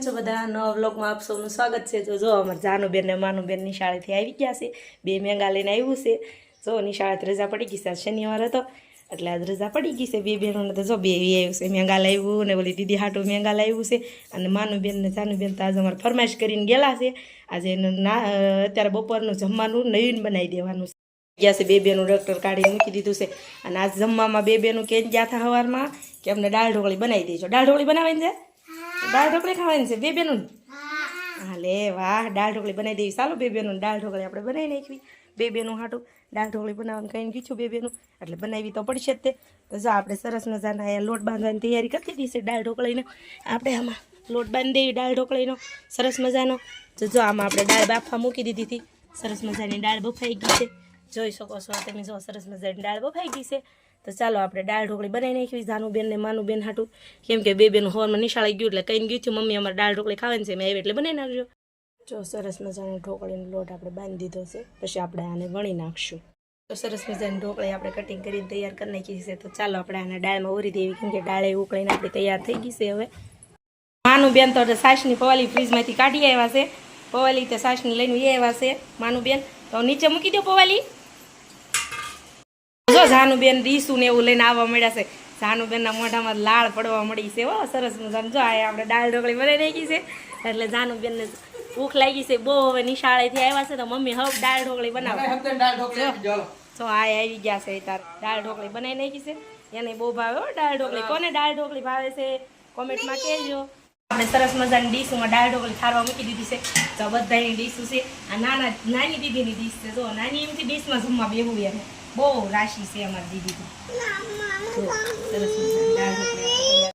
બધા? નવા વ્લોગમાં આપ સૌનું સ્વાગત છે. તો જો અમારે જાનુબેન ને માનુબેન નિશાળેથી આવી ગયા છે. બે મેંગા લઈને આવ્યું છે. જો નિશાળે રજા પડી ગઈ છે. શનિવાર હતો, એટલે આજ રજા પડી ગઈ છે બે બહેનોને. તો જો બે આવ્યું છે, મેંગા લાવ્યું ને ઓલી દીદી હાટું મેંગા લાવ્યું છે. અને માનુબેન ને જાનુબેન તો આજે અમારે ફરમાઈશ કરીને ગયેલા છે. આજે ના, અત્યારે બપોરનું જમવાનું નવીન બનાવી દેવાનું છે. ગયા છે બે બેનું ડૉક્ટર કાઢી મૂકી દીધું છે. અને આજ જમવામાં બે બેનું કેમ ગયા હતા સવારમાં કે અમને દાળ ઢોકળી બનાવી દેજો. દાળ ઢોકળી બનાવીને છે? દાળ ઢોકળી ખાવાની છે બે બેનું હા. લે વાહ દાળ ઢોકળી બનાવી દેવી. ચાલો બે બેનું દાળ ઢોકળી આપણે બનાવી નાખવી. બે બેનું હાટું દાળ ઢોકળી બનાવવાનું કહીને કીધું બે બેનું. એટલે બનાવી તો પડશે જ તે. તો જો આપણે સરસ મજાના અહીંયા લોટ બાંધવાની તૈયારી કરી દીધી છે દાળ ઢોકળીને. આપણે આમાં લોટ બાંધી દેવી દાળ ઢોકળીનો. સરસ મજાનો. તો જો આમાં આપણે દાળ બાફા મૂકી દીધી હતી. સરસ મજાની દાળ બફાઈ ગઈ છે. જોઈ શકો છો તમે જો સરસ મજાની દાળ બફાઈ ગઈ છે. તો ચાલો આપણે દાળ ઢોકળી બનાવી નાખી ધાનુબેન ને માનુબેન હાટું. કેમ કે બે બેન હોરમાં નિશાળી ગયું એટલે કહીને ગયું છે, મમ્મી, અમારે દાળ ઢોકળી ખાવાની છે, મેં આવી એટલે બનાવી નાખજો. જો સરસ મજાનો ઢોકળીનો લોટ આપણે બાંધી દીધો છે, પછી આપણે આને વણી નાખશું. તો સરસ મજાની ઢોકળી આપણે કટિંગ કરીને તૈયાર કરી નાખી છે. તો ચાલો આપણે આને દાળમાં ઓરી દેવી, કેમ કે દાળે ઉકળીને આપણી તૈયાર થઈ ગઈ છે હવે. માનું બેન તો સાસની પવાલી ફ્રીજમાંથી કાઢી આવ્યા છે. પવાલી તે સાસની લઈને એ આવ્યા છે. માનું બેન તો નીચે મૂકી દો પવાલી. જો જાનુબેન ડીસું ને એવું લઈને આવવા મળ્યા છે. જાનુબેનના મોઢામાં લાળ પડવા મળી છે હો સરસ મજાનું. જો આ આપણે દાળ ઢોકળી બનાવી નાખી છે એટલે જાનુબેનને ભૂખ લાગી છે બહુ હવે નિશાળેથી આવ્યા છે તો મમ્મી હવે દાળ ઢોકળી બનાવો. તો આ આવી ગયા છે તાર દાળ ઢોકળી બનાવી નાખી છે. એને બહુ ભાવે હો દાળ ઢોકળી. કોને દાળ ઢોકળી ભાવે છે કોમેન્ટમાં કહેજો. આપણે સરસ મજાની ડીશમાં દાળ ઢોકળી ખારવા મૂકી દીધી છે. તો બધાની ડીશું છે. આ નાના નાની દીદીની ડીશ છે. જો નાની એમથી ડીશમાં જમવા બેહું એમ. બહુ રાશિ છે અમારી દીદી સરસ મજાની.